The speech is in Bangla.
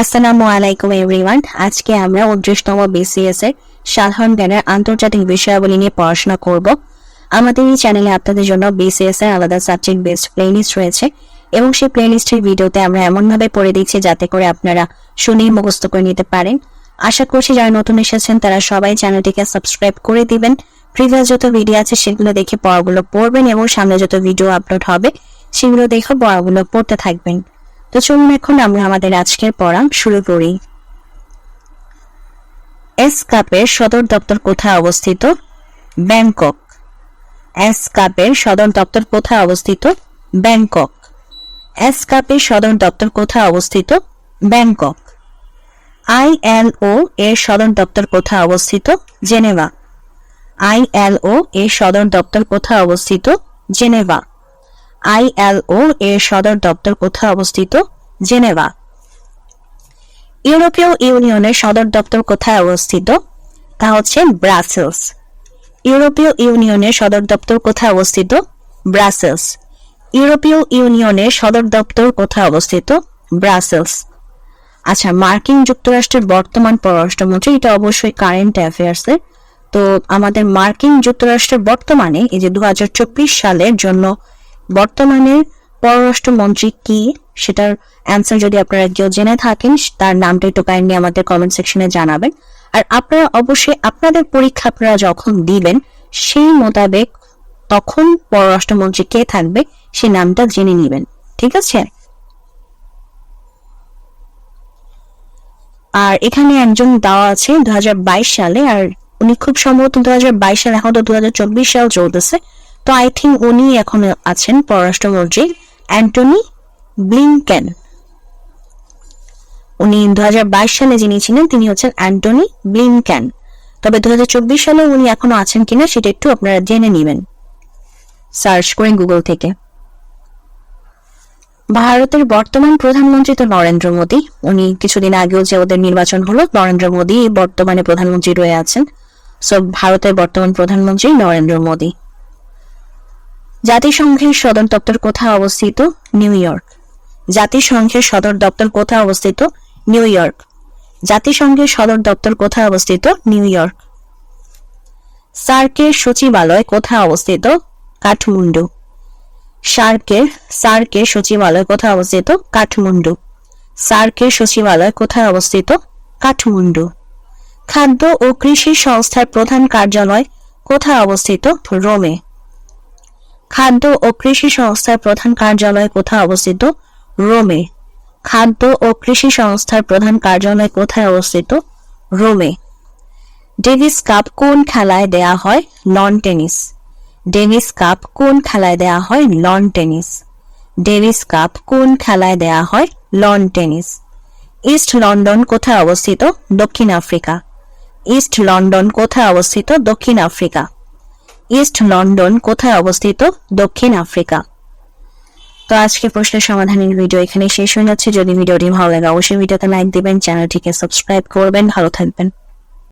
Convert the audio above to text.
আসসালামু আলাইকুম এভরিওয়ান। আজকে আমরা উনত্রিশতম বিসিএস এর সাধারণ জ্ঞানের আন্তর্জাতিক বিষয়াবলী নিয়ে পড়াশোনা করব। আমাদের এই চ্যানেলে আপনাদের জন্য বিসিএস এর আলাদা সাবজেক্ট বেসড প্লেলিস্ট রয়েছে এবং সেই প্লেলিস্টের ভিডিওতে আমরা এমনভাবে পড়ে দিচ্ছি যাতে করে আপনারা শুনেই মুখস্থ করে নিতে পারেন। আশা করছি যারা নতুন এসেছেন, তারা সবাই চ্যানেলটিকে সাবস্ক্রাইব করে দিবেন। প্রিভিয়াস যত ভিডিও আছে, সেগুলো দেখে পড়াগুলো পড়বেন এবং সামনে যত ভিডিও আপলোড হবে, সেগুলো দেখে পড়াগুলো পড়তে থাকবেন। তো চলুন এখন আমরা আমাদের আজকের পড়া শুরু করি। এস কাপের সদর দপ্তর কোথায় অবস্থিত? ব্যাংকক এস কাপের সদর দপ্তর কোথায় অবস্থিত? ব্যাংকক এস কাপের সদর দপ্তর কোথায় অবস্থিত? ব্যাংকক আই আইএলও এর সদর দপ্তর কোথায় অবস্থিত? জেনেভা আই আইএলও এর সদর দপ্তর কোথায় অবস্থিত? জেনেভা আইএলও এর সদর দপ্তর কোথায় অবস্থিত? জেনেভা। ইউরোপীয় ইউনিয়নের সদর দপ্তর কোথায় অবস্থিত? তা হচ্ছে ব্রাসেলস। ইউরোপীয় ইউনিয়নের সদর দপ্তর কোথায় অবস্থিত? ব্রাসেলস। ইউরোপীয় ইউনিয়নের সদর দপ্তর কোথায় অবস্থিত? ব্রাসেলস। আচ্ছা মার্কিন যুক্তরাষ্ট্রের বর্তমান পররাষ্ট্রমন্ত্রী, এটা অবশ্যই কারেন্ট অ্যাফেয়ার্সের তো আমাদের মার্কিন যুক্তরাষ্ট্রের বর্তমানে এই যে দু হাজার চব্বিশ সালের জন্য বর্তমানে পররাষ্ট্রমন্ত্রী কি? সেটার অ্যান্সার যদি আপনারা কেউ জেনে থাকেন, তার নামটা একটু কাইন্ডলি আমাদের কমেন্ট সেকশনে জানাবেন। আর আপনারা অবশ্যই আপনাদের পরীক্ষা আপনারা যখন দিবেন, সেই মোতাবেক তখন পররাষ্ট্রমন্ত্রী কে থাকবে সেই নামটা জেনে নেবেন। ঠিক আছে? আর এখানে একজন দেওয়া আছে দু হাজার বাইশ সালে, আর উনি খুব সম্ভবত দুহাজার বাইশ সালে, এখন তো দু সাল চলতেছে। তো আই থিঙ্ক উনি এখন আছেন পররাষ্ট্রমন্ত্রী অ্যান্টনি ব্লিংকেন। উনি দু হাজার বাইশ সালে যিনি ছিলেন, তিনি হচ্ছেন অ্যান্টনি ব্লিংকেন। তবে দু সালে উনি এখনও আছেন কিনা সেটা একটু আপনারা জেনে নেবেন। সার্চ করেন গুগল থেকে। ভারতের বর্তমান প্রধানমন্ত্রী তো নরেন্দ্র মোদী। উনি কিছুদিন আগেও যে ওদের নির্বাচন হলো, নরেন্দ্র মোদী বর্তমানে প্রধানমন্ত্রী রয়ে আছেন। সো ভারতের বর্তমান প্রধানমন্ত্রী নরেন্দ্র মোদী। জাতিসংঘের সদর দপ্তর কোথায় অবস্থিত? New York. জাতিসংঘের সদর দপ্তর কোথায় অবস্থিত? New York. জাতিসংঘের সদর দপ্তর কোথায় অবস্থিত? New York. সার্কের সচিবালয় কোথায় অবস্থিত? কাঠমান্ডু। সার্কের সার্কের সচিবালয় কোথায় অবস্থিত? কাঠমান্ডু। সার্কের সচিবালয় কোথায় অবস্থিত? কাঠমান্ডু। খাদ্য ও কৃষি সংস্থার প্রধান কার্যালয় কোথায় অবস্থিত? রোমে। খাদ্য ও কৃষি সংস্থার প্রধান কার্যালয় কোথায় অবস্থিত? রোমে। খাদ্য ও কৃষি সংস্থার প্রধান কার্যালয় কোথায় অবস্থিত? রোমে। ডেভিস কাপ কোন খেলায় দেয়া হয়? Loan tennis. ডেভিস কাপ কোন খেলায় দেয়া হয়? Loan tennis. ডেভিস কাপ কোন খেলায় দেয়া হয়? Loan tennis. ইস্ট লন্ডন কোথায় অবস্থিত? দক্ষিণ আফ্রিকা। ইস্ট লন্ডন কোথায় অবস্থিত? দক্ষিণ আফ্রিকা। ইস্ট লন্ডন কোথায় অবস্থিত? দক্ষিণ আফ্রিকা। তো আজকে প্রশ্নের সমাধানের ভিডিও এখানে শেষ হয়ে যাচ্ছে। যদি ভিডিওটি ভালো লাগে, অবশ্যই ভিডিওতে লাইক দিবেন, চ্যানেলটিকে সাবস্ক্রাইব করবেন। ভালো থাকবেন।